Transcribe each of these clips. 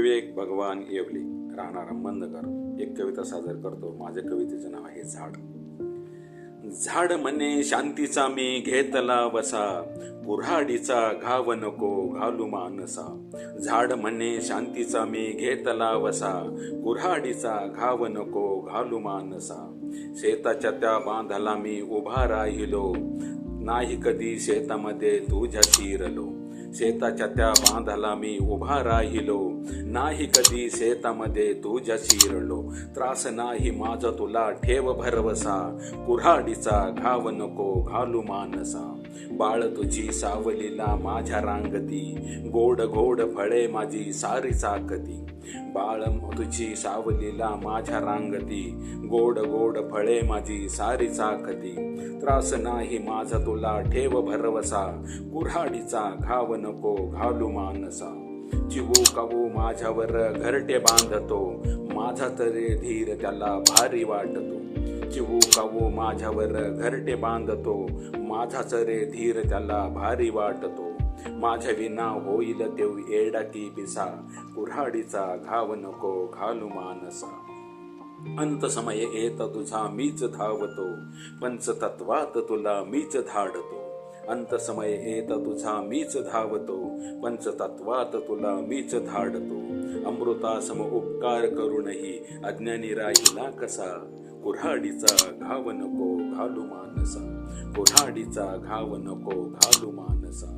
विवेक भगवान येवले. राहणार अहमदनगर एक कविता सादर करतो. माझ्या कवितेचं नाव आहे झाड. झाड म्हणे शांतीचा मी घेतला वसा. कुऱ्हाडीचा घाव नको घालू मानसा झाड म्हणे शांतीचा मी घेतला वसा. कुऱ्हाडीचा घाव नको घालू मानसा शेताच्या त्या बांधाला मी उभा राहिलो. नाही कधी शेतामध्ये तुझ्या शिरलो. शेताच्या त्या बांधाला मी उभा राहिलो. नाही कधी शेतामध्ये तुझ्या शिरलो त्रास नाही माझा तुला ठेव भरवसा. कुऱ्हाडीचा घाव नको घालू मानसा. बाळ तुझी सावलीला माझ्या रांगती. गोड गोड फळे माझी सारी चाकती. बाळ तुझी सावलीला माझ्या रांगती. गोड गोड फळे माझी सारी चाकती. त्रास नाही माझा तुला ठेव भरवसा. कुऱ्हाडीचा घाव नको घालू मानसा। चिवू कावू माझ्यावर घरटे बांधतो माझा तरी धीर त्याला भारी वाटतो. चिवू कावू माझ्यावर घरटे बांधतो माझा रे धीर त्याला भारी वाटतो. माझ्या विना होईल देव एडा की पिसा कुऱ्हाडीचा घाव नको घालू मानसा. अंत समय येत तुझा मीच धावतो पंचतत्वात तुला मीच धाडतो. अंत समय येत तुझा मीच धावतो पंचतत्वात तुला मीच धाडतो. अमृतासम उपकार करूनही अज्ञानी राहिला कसा? कुऱ्हाडीचा घाव नको घालू मानसा. कुऱ्हाडीचा घाव नको घालू मानसा.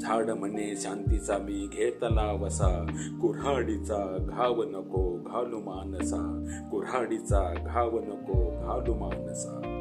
झाड म्हणे शांतीचा मी घेतला वसा. कुऱ्हाडीचा घाव नको घालू मानसा. कुऱ्हाडीचा घाव नको घालू मानसा.